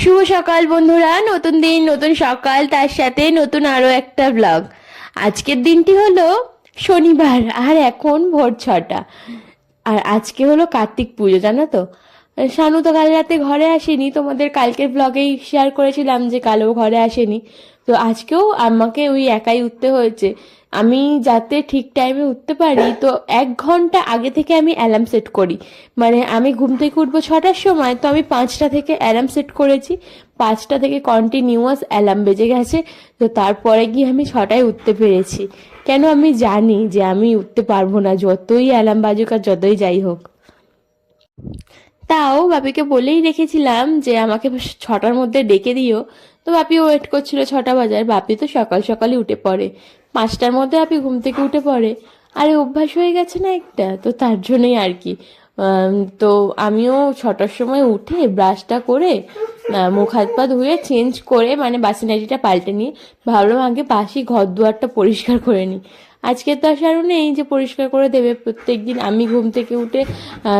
শুভ সকাল বন্ধুরা, নতুন দিন, নতুন সকাল, তার সাথে নতুন আরও একটা ব্লগ আজকের দিনটি হলো শনিবার, আর এখন ভোর ছটা। আর আজকে হলো কার্তিক পুজো, জানো তো? শানু তো কাল রাতে ঘরে আসেনি, তোমাদের কালকের ব্লগেই শেয়ার করেছিলাম যে কালও ঘরে আসেনি। তো আজকেও আমাকে ওই একাই উঠতে হয়েছে। আমি যাতে ঠিক টাইমে উঠতে পারি, তো এক ঘণ্টা আগে থেকে আমি অ্যালার্ম সেট করি। মানে আমি ঘুম থেকে উঠবো ছটার সময়, তো আমি পাঁচটা থেকে অ্যালার্ম সেট করেছি। পাঁচটা থেকে কন্টিনিউয়াস অ্যালার্ম বেজে গেছে, তো তারপরে গিয়ে আমি ছটায় উঠতে পেরেছি। কেন আমি জানি যে আমি উঠতে পারব না, যতই অ্যালার্ম বাজুক আর যতই যাই হোক। তাও বাপিকে বলেই রেখেছিলাম যে আমাকে ছটার মধ্যে ডেকে দিও। তো বাপি ওয়েট করছিল ছটা বাজার। বাপি তো সকাল সকালই উঠে পড়ে। পাঁচটার মধ্যে বাপি ঘুম থেকে উঠে পড়ে। আরে অভ্যাস হয়ে গেছে না একটা? তো তার জন্যই আর কি। তো আমিও ছটার সময় উঠে ব্রাশটা করে মুখ হাত পা ধুয়ে চেঞ্জ করে মানে বাসি নাইটিটা পাল্টে নিয়ে, ভাবলাম আগে বাসি ঘর দুয়ারটা পরিষ্কার করে নিই। আজকে তো আর নেই যে পরিষ্কার করে দেবে। প্রত্যেক দিন আমি ঘুম থেকে উঠে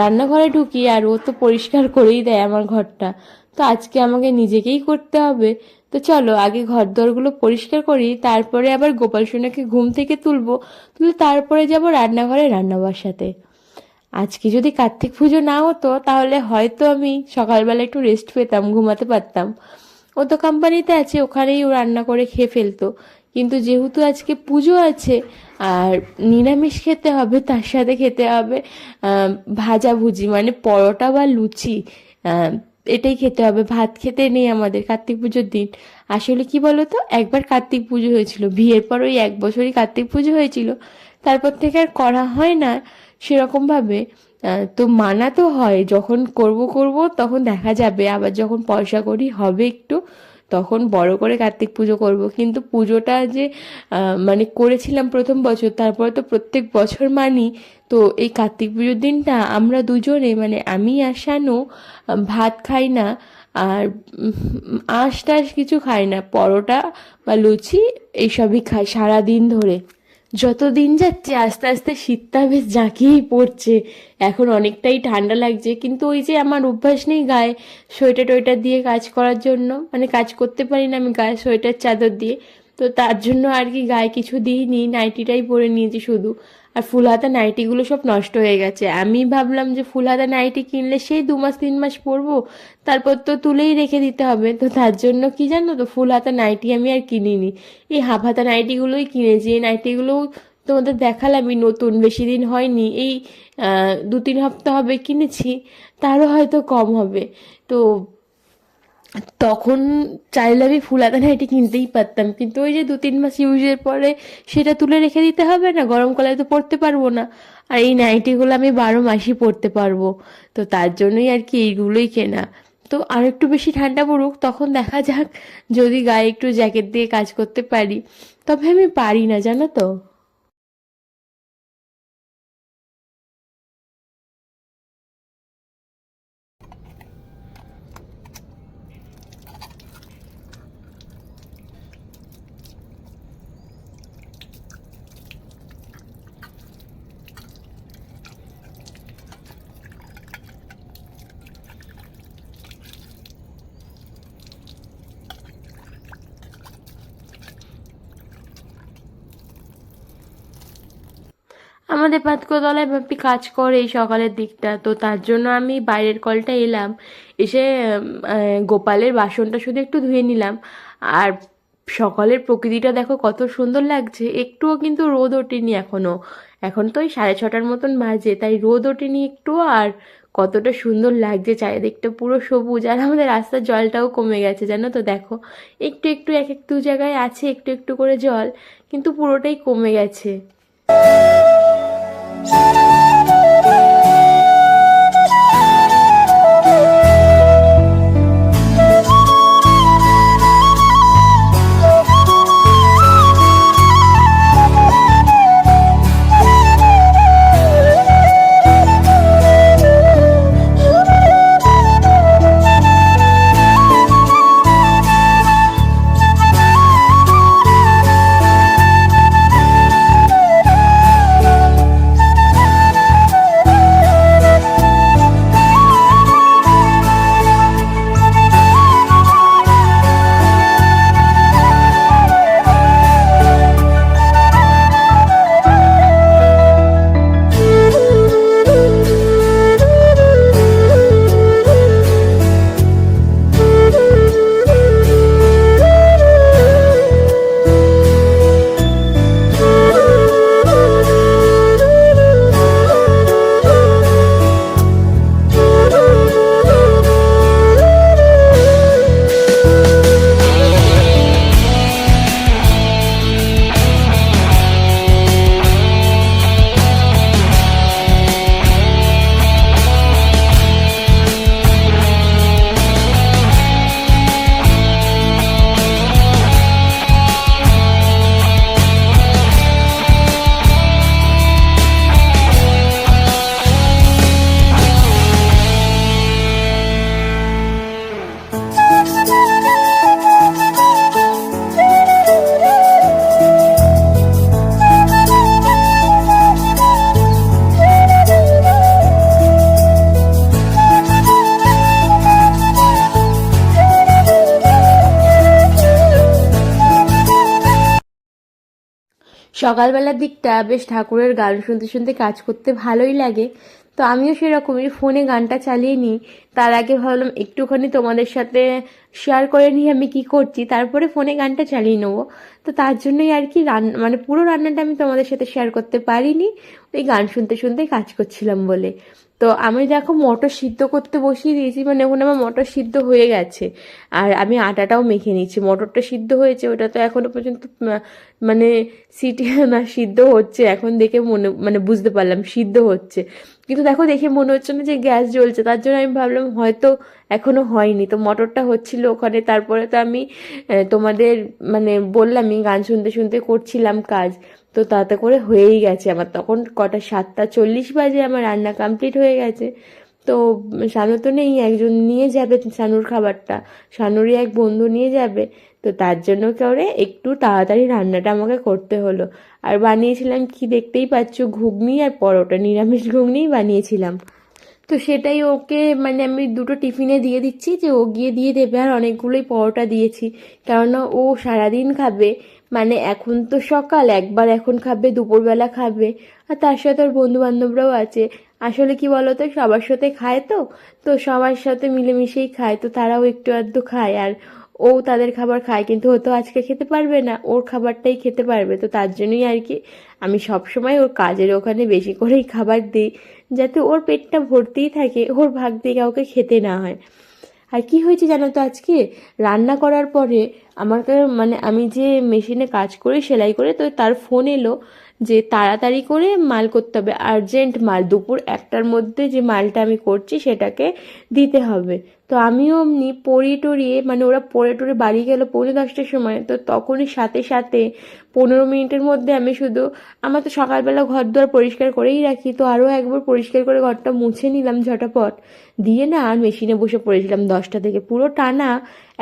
রান্নাঘরে ঢুকি আর ও তো পরিষ্কার করেই দেয় আমার ঘরটা। তো আজকে আমাকে নিজেকেই করতে হবে। তো চলো, আগে ঘর দরগুলো পরিষ্কার করি, তারপরে আবার গোপাল সোনাকে ঘুম থেকে তুলবো, তুলে তারপরে যাব রান্নাঘরে রান্না বসাতে। আজকে যদি কার্তিক পুজো না হতো, তাহলে হয়তো আমি সকালবেলা একটু রেস্ট পেতাম, ঘুমাতে পারতাম। ও তো কোম্পানিতে আছে, ওখানেই ও রান্না করে খেয়ে ফেলতো। কিন্তু যেহেতু আজকে পুজো আছে, আর নিরামিষ খেতে হবে, তার সাথে খেতে হবে ভাজাভুজি মানে পরোটা বা লুচি এটাই খেতে হবে। ভাত খেতে নেই আমাদের কার্তিক পুজোর দিন। আসলে কি বলতো, একবার কার্তিক পুজো হয়েছিল, বিয়ের পর ওই এক বছরই কার্তিক পুজো হয়েছিল। তারপর থেকে আর করা হয় না সেরকমভাবে তো মানা তো হয়, যখন করব করব তখন দেখা যাবে, আবার যখন পয়সা করি হবে একটু তখন বড় করে কার্তিক পুজো করব। কিন্তু পুজোটা যে মানে করেছিলাম প্রথম বছর, তারপরে তো প্রত্যেক বছর মানি। তো এই কার্তিক পুজোর দিনটা আমরা দুজনে মানে আমি আর শানু ভাত খাই না, আর আঁশ টাশ কিছু খাই না, পরোটা বা লুচি, এইসবই খাই সারাদিন ধরে। যত দিন যাচ্ছে আস্তে আস্তে শীতটা বেশ জাঁকিয়েই পড়ছে। এখন অনেকটাই ঠান্ডা লাগছে। কিন্তু ওই যে আমার অভ্যাস নেই গায়ে সোয়েটার টোয়েটার দিয়ে কাজ করার জন্য। মানে কাজ করতে পারি না আমি গায়ে সোয়েটার, চাদর দিয়ে। তো তার জন্য আর কি গায়ে কিছু দিইনি, নাইটিটাই পরে নিয়েছি শুধু। আর ফুল হাতা নাইটিগুলো সব নষ্ট হয়ে গেছে। আমি ভাবলাম যে ফুল হাতা নাইটি কিনলে সেই দু মাস, তিন মাস পরবো, তারপর তো তুলেই রেখে দিতে হবে। তো তার জন্য কি জানো তো ফুল হাতা নাইটি আমি আর কিনিনি। এই হাফ হাতা নাইটিগুলোই কিনেছি। এই নাইটিগুলো তোমাদের দেখালামই, নতুন, বেশি দিন হয়নি। এই দু তিন সপ্তাহ হবে কিনেছি, তারও হয়তো কম হবে। তো তখন চাইলে আমি ফুল হাতা নাইটি কিনতেই পারতাম। কিন্তু ওই যে দু তিন মাস ইউজের পরে সেটা তুলে রেখে দিতে হবে না গরমকালে তো পরতে পারব না। আর এই নাইটিগুলো আমি বারো মাসই পরতে পারব। তো তার জন্যই আর কি এইগুলোই কেনা। তো আর একটু বেশি ঠান্ডা পড়ুক, তখন দেখা যাক যদি গায়ে একটু জ্যাকেট দিয়ে কাজ করতে পারি। তবে আমি পারি না, জানো তো? আমাদের পাতকোতলায় ব্যাপী কাজ করে এই সকালের দিকটা, তো তার জন্য আমি বাইরের কলটা এলাম, এসে গোপালের বাসনটা শুধু একটু ধুয়ে নিলাম, আর সকালের প্রকৃতিটা দেখো কত সুন্দর লাগছে, একটুও কিন্তু রোদ ওঠেনি এখনও, এখন তো ওই সাড়ে ছটার মতন বাজে, তাই রোদ ওঠেনি একটু আর কতটা সুন্দর লাগছে, চারিদিকটা পুরো সবুজ, আর আমাদের রাস্তার জলটাও কমে গেছে, জানো তো দেখো, একটু একটু এক একটু জায়গায় আছে, একটু একটু করে জল, কিন্তু পুরোটাই কমে গেছে। সকালবেলার দিকটা বেশ ঠাকুরের গান শুনতে শুনতে কাজ করতে ভালোই লাগে। তো আমিও সেরকমই ফোনে গানটা চালিয়ে নিই। তার আগে ভাবলাম একটুখানি তোমাদের সাথে শেয়ার করে নিই আমি কি করছি। তারপরে ফোনে গানটা চালিয়ে নেব। তো তার জন্যই আর কি রান্না মানে পুরো রান্নাটা আমি তোমাদের সাথে শেয়ার করতে পারিনি। ওই গান শুনতে শুনতেই কাজ করছিলাম বলে। তো আমি দেখো মটর সিদ্ধ করতে বসিয়ে দিয়েছি মানে ওখানে আমার মটর সিদ্ধ হয়ে গেছে। আর আমি আটাটাও মেখে নিচ্ছি মটরটা সিদ্ধ হয়েছে, ওটা তো এখনও পর্যন্ত মানে সিটি, না, সিদ্ধ হচ্ছে। এখন দেখে মনে মানে বুঝতে পারলাম সিদ্ধ হচ্ছে। কিন্তু দেখো দেখে মনে হচ্ছে না যে গ্যাস জ্বলছে, তার জন্য আমি ভাবলাম হয়তো এখনও হয়নি। তো মটরটা হচ্ছিল ওখানে, তারপরে তো আমি তোমাদের মানে বললামই, গান শুনতে শুনতে করছিলাম কাজ। তো তাতে করে হয়েই গেছে আমার। তখন কটা সাতটা চল্লিশ বাজে আমার রান্না কমপ্লিট হয়ে গেছে। তো শানু তো নেই, একজন নিয়ে যাবে শানুর খাবারটা। শানুরই এক বন্ধু নিয়ে যাবে। তো তার জন্য করে? একটু তাড়াতাড়ি রান্নাটা আমাকে করতে হলো। আর বানিয়েছিলাম কি দেখতেই পাচ্ছ? ঘুগনি আর পরোটা, নিরামিষ ঘুগনিই বানিয়েছিলাম। তো সেটাই ওকে মানে আমি দুটো টিফিনে দিয়ে দিচ্ছি যে ও গিয়ে দিয়ে দেবে আর অনেকগুলোই পরোটা দিয়েছি। কেননা ও সারাদিন খাবে মানে এখন তো সকাল, একবার এখন খাবে, দুপুরবেলা খাবে। আর তার সাথে ওর বন্ধু বান্ধবরাও আছে। আসলে কি বলতো, সবার সাথে খায় তো তো সবার সাথে মিলেমিশেই খায়। তো তারাও একটু আধটু খায়। আর ও তাদের খাবার খায়, কিন্তু ও তো আজকে খেতে পারবে না। ওর খাবারটাই খেতে পারবে। তো তার জন্যই আর কি আমি সবসময় ওর কাজের ওখানে বেশি করেই খাবার দিই, যাতে ওর পেটটা ভর্তিই থাকে, ওর ভাগ দিয়ে কাউকে খেতে না হয়। আর কি হয়েছে জানো তো আজকে? রান্না করার পরে আমাকে মানে আমি যে মেশিনে কাজ করি, সেলাই করে, তো তার ফোন এলো যে তাড়াতাড়ি করে মাল করতে হবে, আর্জেন্ট মাল। দুপুর একটার মধ্যে যে মালটা আমি করছি, সেটাকে দিতে হবে। তো আমিও অমনি পড়িয়ে টড়িয়ে মানে ওরা পড়ে টরে বাড়ি গেল পৌনে দশটার সময়, তো তখনই সাথে সাথে পনেরো মিনিটের মধ্যে আমি শুধু আমার তো সকালবেলা ঘর দুয়ার পরিষ্কার করেই রাখি, তো আরও একবার পরিষ্কার করে ঘরটা মুছে নিলাম ঝটাপট। দিয়ে না আর মেশিনে বসে পড়েছিলাম দশটা থেকে, পুরো টানা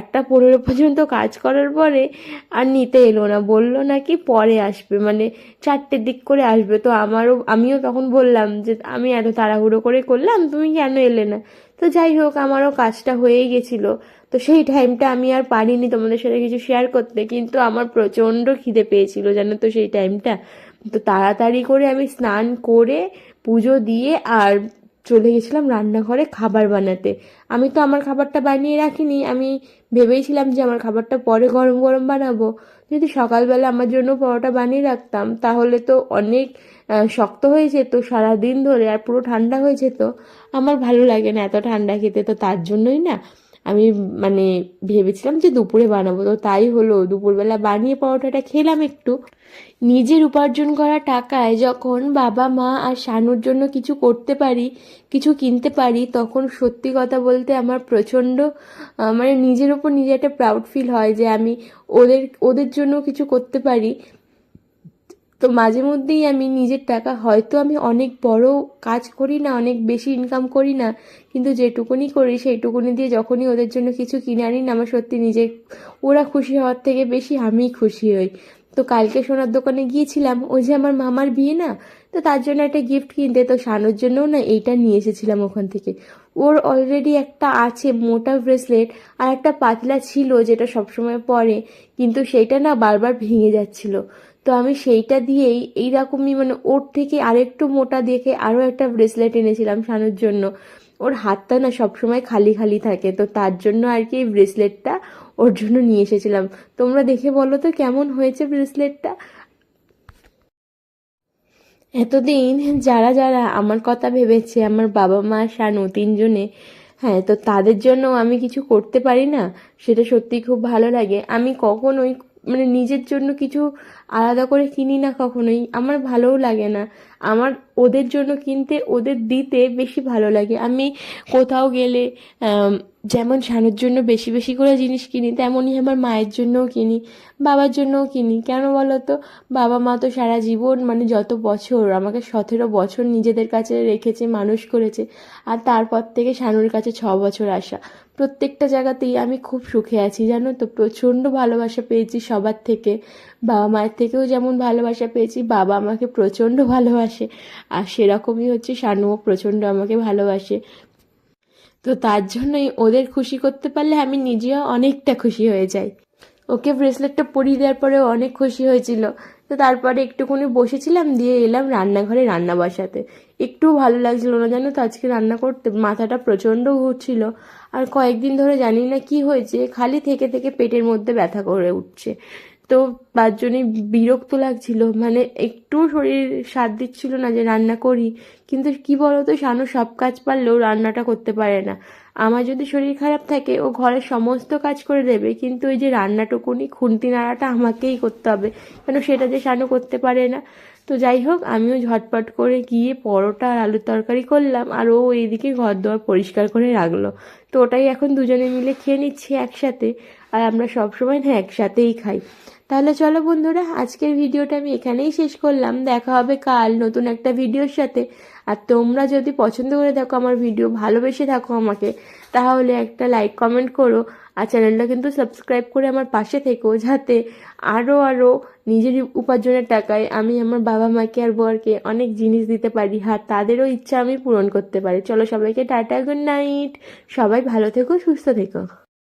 একটা পনেরো পর্যন্ত কাজ করার পরে আর নিতে এলো না, বলল নাকি পরে আসবে মানে চারটের দিক করে আসবে, তো আমারও, আমিও তখন বললাম যে আমি এত তাড়াহুড়ো করে করলাম, তুমি কেন এলে না? তো যাই হোক, আমারও কাজটা হয়েই গেছিল। তো সেই টাইমটা আমি আর পারিনি তোমাদের সাথে কিছু শেয়ার করতে, কিন্তু আমার প্রচণ্ড খিদে পেয়েছিল, জানো তো সেই টাইমটা। তো তাড়াতাড়ি করে আমি স্নান করে পুজো দিয়ে আর চলে গেছিলাম রান্নাঘরে খাবার বানাতে। আমি তো আমার খাবারটা বানিয়ে রাখিনি, আমি ভেবেইছিলাম যে আমার খাবারটা পরে গরম গরম বানাবো। যদি সকালবেলা আমার জন্য পরোটা বানিয়ে রাখতাম, তাহলে তো অনেক শক্ত হয়ে যেত সারাদিন ধরে আর পুরো ঠান্ডা হয়ে যেত। আমার ভালো লাগে না এত ঠান্ডা খেতে, তো তার জন্যই না আমি মানে ভেবেছিলাম যে দুপুরে বানাবো। তো তাই হলো, দুপুরবেলা বানিয়ে পরোটাটা খেলাম একটু। নিজের উপার্জন করা টাকায় যখন বাবা মা আর শানুর জন্য কিছু করতে পারি, কিছু কিনতে পারি, তখন সত্যি কথা বলতে আমার প্রচণ্ড মানে নিজের ওপর নিজে একটা প্রাউড ফিল হয় যে আমি ওদের ওদের জন্য কিছু করতে পারি। তো মাঝে মধ্যেই আমি নিজের টাকা হয়তো আমি অনেক বড় কাজ করি না, অনেক বেশি ইনকাম করি না, কিন্তু যেটুকুনি করি সেইটুকুনি দিয়ে যখনই ওদের জন্য কিছু কিনে আনি না, আমার সত্যি নিজে ওরা খুশি হওয়ার থেকে বেশি আমিই খুশি হই। তো কালকে সোনার দোকানে গিয়েছিলাম, ওই যে আমার মামার বিয়ে না, তো তার জন্য একটা গিফট কিনতে, তো শানুর জন্যও না এইটা নিয়ে এসেছিলাম ওখান থেকে। ওর অলরেডি একটা আছে মোটা ব্রেসলেট আর একটা পাতলা ছিল যেটা সবসময় পরে, কিন্তু সেইটা না বারবার ভেঙে যাচ্ছিল। তো আমি সেইটা দিয়েই এইরকমই মানে ওর থেকে আরেকটু মোটা দেখে আরও একটা ব্রেসলেট এনেছিলাম শানুর জন্য। ওর হাতটা না সবসময় খালি খালি থাকে, তো তার জন্য আর কি এই ব্রেসলেটটা ওর জন্য নিয়ে এসেছিলাম। তোমরা দেখে বলো তো কেমন হয়েছে ব্রেসলেটটা? এতদিন যারা যারা আমার কথা ভেবেছে, আমার বাবা মা, শানু তিনজনে হ্যাঁ তো তাদের জন্য আমি কিছু করতে পারি না, সেটা সত্যি খুব ভালো লাগে। আমি কখনোই মানে নিজের জন্য কিছু আলাদা করে কিনি না কখনোই। আমার ভালোও লাগে না। আমার ওদের জন্য কিনতে, ওদের দিতে বেশি ভালো লাগে। আমি কোথাও গেলে যেমন শানুর জন্য বেশি বেশি করে জিনিস কিনি, তেমনই আমার মায়ের জন্যও কিনি, বাবার জন্যও কিনি। কেন বলো তো বাবা মা তো সারা জীবন মানে যত বছর, আমাকে সতেরো বছর নিজেদের কাছে রেখেছে, মানুষ করেছে, আর তারপর থেকে শানুর কাছে ছ বছর আসা। প্রত্যেকটা জায়গাতেই আমি খুব সুখে আছি, জানো তো? প্রচণ্ড ভালোবাসা পেয়েছি সবার থেকে। বাবা মায়ের থেকেও যেমন ভালোবাসা পেয়েছি, বাবা আমাকে প্রচণ্ড ভালোবাসে। আর সেরকমই হচ্ছে শানুও প্রচণ্ড আমাকে ভালোবাসে। তো তার জন্যই ওদের খুশি করতে পারলে আমি নিজেও অনেকটা খুশি হয়ে যাই। ওকে ব্রেসলেটটা পরিয়ে দেওয়ার পরে অনেক খুশি হয়েছিল। তো তারপরে একটুখানি বসেছিলাম, দিয়ে এলাম রান্নাঘরে রান্না বসাতে। একটু ভালো লাগছিল না জানো তো, আজকে রান্না করতে মাথাটা প্রচণ্ড ঘুরছিল। আর কয়েকদিন ধরে জানি না কি হয়েছে, খালি থেকে থেকে পেটের মধ্যে ব্যথা করে উঠছে। তো তার জন্যই বিরক্ত লাগছিল। মানে একটু শরীর সাথ দিচ্ছিল না যে রান্না করি। কিন্তু কি বলতো, শানু সব কাজ পারলেও রান্নাটা করতে পারে না। আমার যদি শরীর খারাপ থাকে, ও ঘরের সমস্ত কাজ করে দেবে। কিন্তু ওই যে রান্নাটুকুনি, খুন্তি নাড়াটা আমাকেই করতে হবে। কেন সেটা যে শানু করতে পারে না। তো যাই হোক, আমিও ঝটপট করে গিয়ে পরোটা আর আলুর তরকারি করলাম। আর ও এইদিকে ঘর দোয়ার পরিষ্কার করে রাখল। তো ওটাই এখন দুজনে মিলে খেয়ে নিচ্ছি একসাথে। আর আমরা সবসময় না একসাথেই খাই। তাহলে চলো বন্ধুরা, আজকের ভিডিওটা আমি এখানেই শেষ করলাম। দেখা হবে কাল নতুন একটা ভিডিওর সাথে। আর তোমরা যদি পছন্দ করে দেখো আমার ভিডিও, ভালোবেসে থাকো আমাকে, তাহলে একটা লাইক কমেন্ট করো। আর চ্যানেলটা কিন্তু সাবস্ক্রাইব করে আমার পাশে থেকো, যাতে আরও আরও নিজের উপার্জনের টাকায় আমি আমার বাবা মাকে আর বরকে অনেক জিনিস দিতে পারি, আর তাদেরও ইচ্ছা আমি পূরণ করতে পারি। চলো সবাইকে টাটা গুড নাইট সবাই ভালো থেকো, সুস্থ থেকো।